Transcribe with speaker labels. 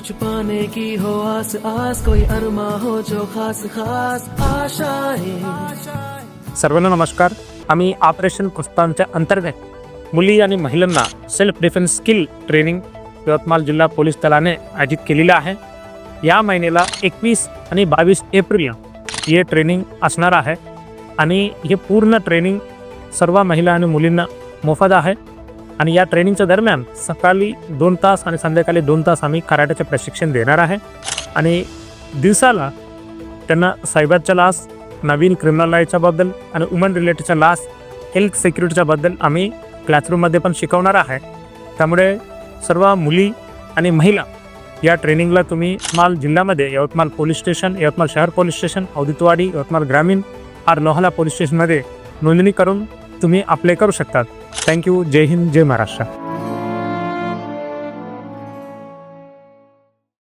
Speaker 1: कुछ पाने की हो आस आस कोई अरमा हो जो खास खास आशाएं
Speaker 2: सर्वांना नमस्कार. आम्ही ऑपरेशन पुष्पांच्या अंतर्गत मुली आणि महिलांना self defence skill training Yavatmal जिल्हा पोलीस दलाने आयोजित केलेलं आहे. या महिन्याला एकवीस आणि बावीस एप्रिल हे ट्रेनिंग असणार आहे. आणि हे पूर्ण ट्रेनिंग सर्व महिला आणि मुलींना मोफत आहे. आणि या ट्रेनिंगच्या दरम्यान सकाळी दोन तास आणि संध्याकाळी दोन तास आम्ही कराट्याचे प्रशिक्षण देणार आहे. आणि दिवसाला त्यांना सायबरच्या लास नवीन क्रिमिनल राईटच्याबद्दल आणि वुमन रिलेटेडच्या लास हेल्थ सिक्युरिटीच्याबद्दल आम्ही क्लासरूममध्ये पण शिकवणार आहे. त्यामुळे सर्व मुली आणि महिला या ट्रेनिंगला तुम्ही यवतमाळ जिल्ह्यामध्ये यवतमाळ पोलीस स्टेशन यवतमाळ शहर पोलीस स्टेशन औदितवाडी यवतमाळ ग्रामीण आर लोहाला पोलीस स्टेशनमध्ये नोंदणी करून तुम्ही अप्लाय करू शकतात. Thank you. Jai Hind, Jai Maharashtra.